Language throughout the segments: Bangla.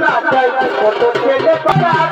না যাই কত ছেলে পারা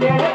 Yeah.